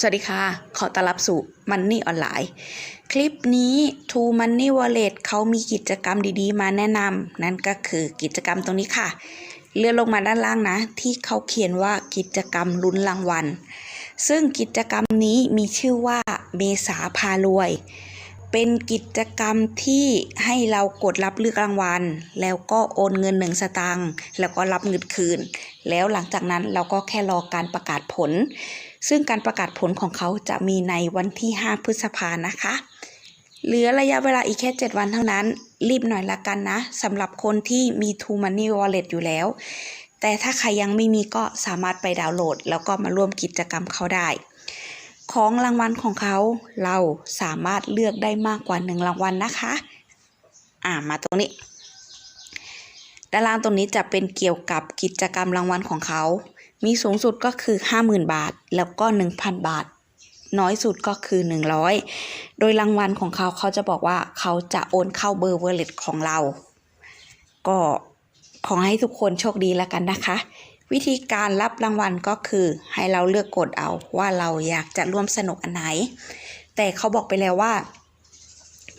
สวัสดีค่ะ ขอต้อนรับสู่ Money ออนไลน์ คลิปนี้ True Money Wallet เขามีกิจกรรมดีๆ มาแนะนำนั่นก็คือกิจกรรมตรงนี้ค่ะ เลื่อนลงมาด้านล่างนะ ที่เขาเขียนว่ากิจกรรมลุ้นรางวัล ซึ่งกิจกรรมนี้มีชื่อว่าเมษาพารวย เป็นกิจกรรมที่ให้เรากดรับเลือกรางวัล แล้วก็โอนเงินหนึ่งสตางค์แล้วก็รับเงินคืน แล้วหลังจากนั้นเราก็แค่รอการประกาศผล ซึ่งการประกาศผลของเขาจะมีในวันที่ 5 พฤษภานะคะ เหลือระยะเวลาอีกแค่ 7 วันเท่านั้น รีบหน่อยละกันนะสำหรับคนที่มี True Money Wallet อยู่แล้ว แต่ถ้าใครยังไม่มีก็สามารถไปดาวน์โหลด แล้วก็มาร่วมกิจกรรมเขาได้ ของรางวัลของเขาเราสามารถเลือกได้มากกว่า 1 รางวัลนะคะ อ่ามาตรงนี้ด้านล่างตรงนี้จะเป็นเกี่ยวกับกิจกรรมรางวัลของเขา มีสูงสุดก็คือ 50,000 บาท แล้วก็ 1,000 บาท น้อยสุดก็คือ 100 โดยรางวัลของเขาเขาจะบอกว่าเขาจะโอนเข้าเบอร์เวอร์เลตของเรา ก็ขอให้ทุกคนโชคดีแล้วกันนะคะ วิธีการรับรางวัลก็คือให้เราเลือกกดเอาว่าเราอยากจะร่วมสนุกอันไหน แต่เขาบอกไปแล้วว่า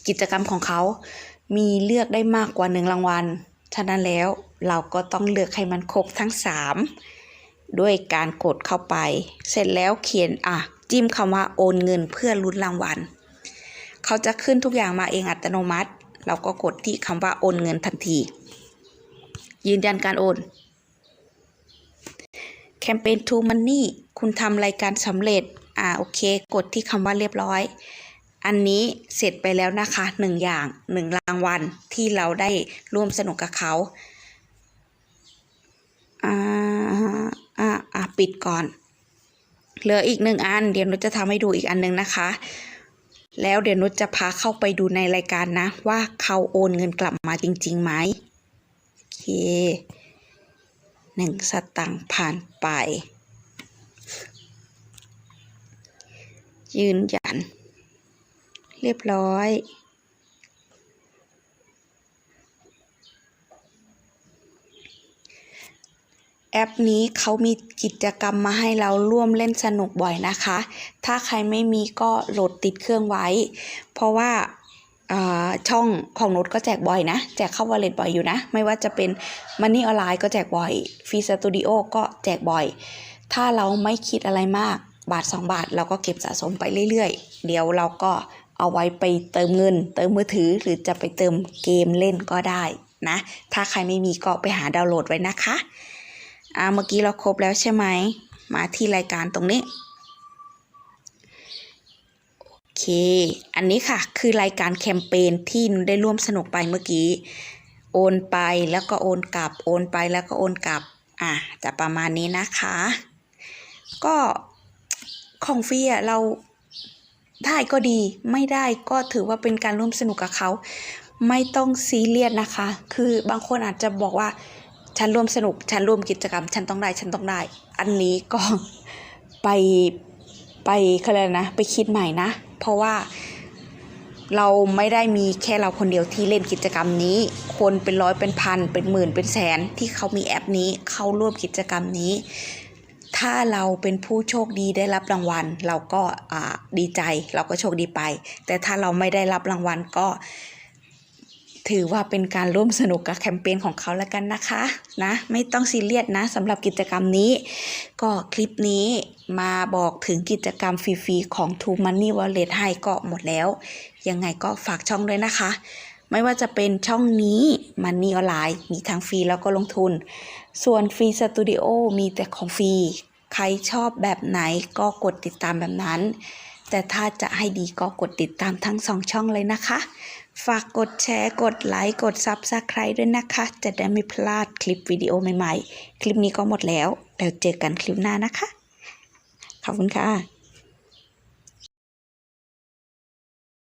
กิจกรรมของเขา มีเลือกได้มากกว่าหนึ่งรางวัลฉะนั้นแล้วเราก็ต้องเลือกให้มันครบทั้งสามด้วยการกดเข้าไป เสร็จแล้วเขียนอะจิ้มคำว่าโอนเงินเพื่อลุ้นรางวัลเขาจะขึ้นทุกอย่างมาเองอัตโนมัติ เราก็กดที่คำว่าโอนเงินทันที ยืนยันการโอน แคมเปญ True Money คุณทำรายการสำเร็จ อ่าโอเค กดที่คำว่าเรียบร้อย อันนี้เสร็จไปแล้วนะคะหนึ่งอย่างหนึ่งรางวัลที่เราได้ร่วมสนุกกับเขาอ่าอ่าอ่าปิดก่อน เหลืออีกหนึ่งอัน เดี๋ยวนุชจะทำให้ดูอีกอันหนึ่งนะคะ แล้วเดี๋ยวนุชจะพาเข้าไปดูในรายการนะ ว่าเขาโอนเงินกลับมาจริงๆไหมโอเค หนึ่งสตังค์ผ่านไป ยืนยัน เรียบร้อย แอปนี้เขามีกิจกรรมมาให้เราร่วมเล่นสนุกบ่อยนะคะ ถ้าใครไม่มีก็โหลดติดเครื่องไว้ เพราะว่าอ่า ช่องของโน้ตก็แจกบ่อยนะ แจกเข้าวอลเล็ตบ่อยอยู่นะ ไม่ว่าจะเป็น Money ออนไลน์ก็แจกบ่อยฟรีสตูดิโอก็แจกบ่อย ถ้าเราไม่คิดอะไรมากบาท 2 บาท เราก็เก็บสะสมไปเรื่อยๆ เดี๋ยวเราก็เอาไว้ไปเติมเงิน เติมมือถือหรือจะไปเติมเกมเล่นก็ได้นะ ถ้าใครไม่มีก็ไปหาดาวน์โหลดไว้นะคะอ่าเมื่อกี้เราครบแล้วใช่ไหมมาที่รายการตรงนี้ เค อันนี้ค่ะคือรายการแคมเปญที่นุ้นได้ร่วมสนุกไปเมื่อกี้ โอนไปแล้วก็โอนกลับ โอนไปแล้วก็โอนกลับ อะจะประมาณนี้นะคะ ก็ของฟรีอะเราได้ก็ดีไม่ได้ก็ถือว่าเป็นการร่วมสนุกกับเขาไม่ต้องซีเรียสนะคะ คือบางคนอาจจะบอกว่า ฉันร่วมสนุก ฉันร่วมกิจกรรม ฉันต้องได้ ฉันต้องได้ อันนี้ก็ไป ไปเขาเลยนะ ไปคิดใหม่นะ เพราะว่าเราไม่ได้มีแค่เราคนเดียวที่เล่นกิจกรรมนี้ คนเป็นร้อยเป็นพัน เป็นหมื่นเป็นแสนที่เขามีแอปนี้เข้าร่วมกิจกรรมนี้ ถ้าเราเป็นผู้โชคดีได้รับรางวัล เราก็ดีใจเราก็โชคดีไป แต่ถ้าเราไม่ได้รับรางวัลก็ ถือว่าเป็นการร่วมสนุกกับแคมเปญของเขาแล้วกันนะคะนะไม่ต้องซีเรียสนะสำหรับกิจกรรมนี้ ก็คลิปนี้มาบอกถึงกิจกรรมฟรีๆของ True Money Wallet ให้ก็หมดแล้ว ยังไงก็ฝากช่องด้วยนะคะ ไม่ว่าจะเป็นช่องนี้ Money ออนไลน์มีทั้งฟรีแล้วก็ลงทุน ส่วนฟรีสตูดิโอมีแต่ของฟรีใครชอบแบบไหนก็กดติดตามแบบนั้น แต่ถ้าจะให้ดีก็กดติดตามทั้งสองช่องเลยนะคะ ฝากกดแชร์ กดไลค์ กด Subscribe ด้วยนะคะ จะได้ไม่พลาดคลิปวิดีโอใหม่ๆ คลิปนี้ก็หมดแล้ว แล้วเจอกันคลิปหน้านะคะ ขอบคุณค่ะ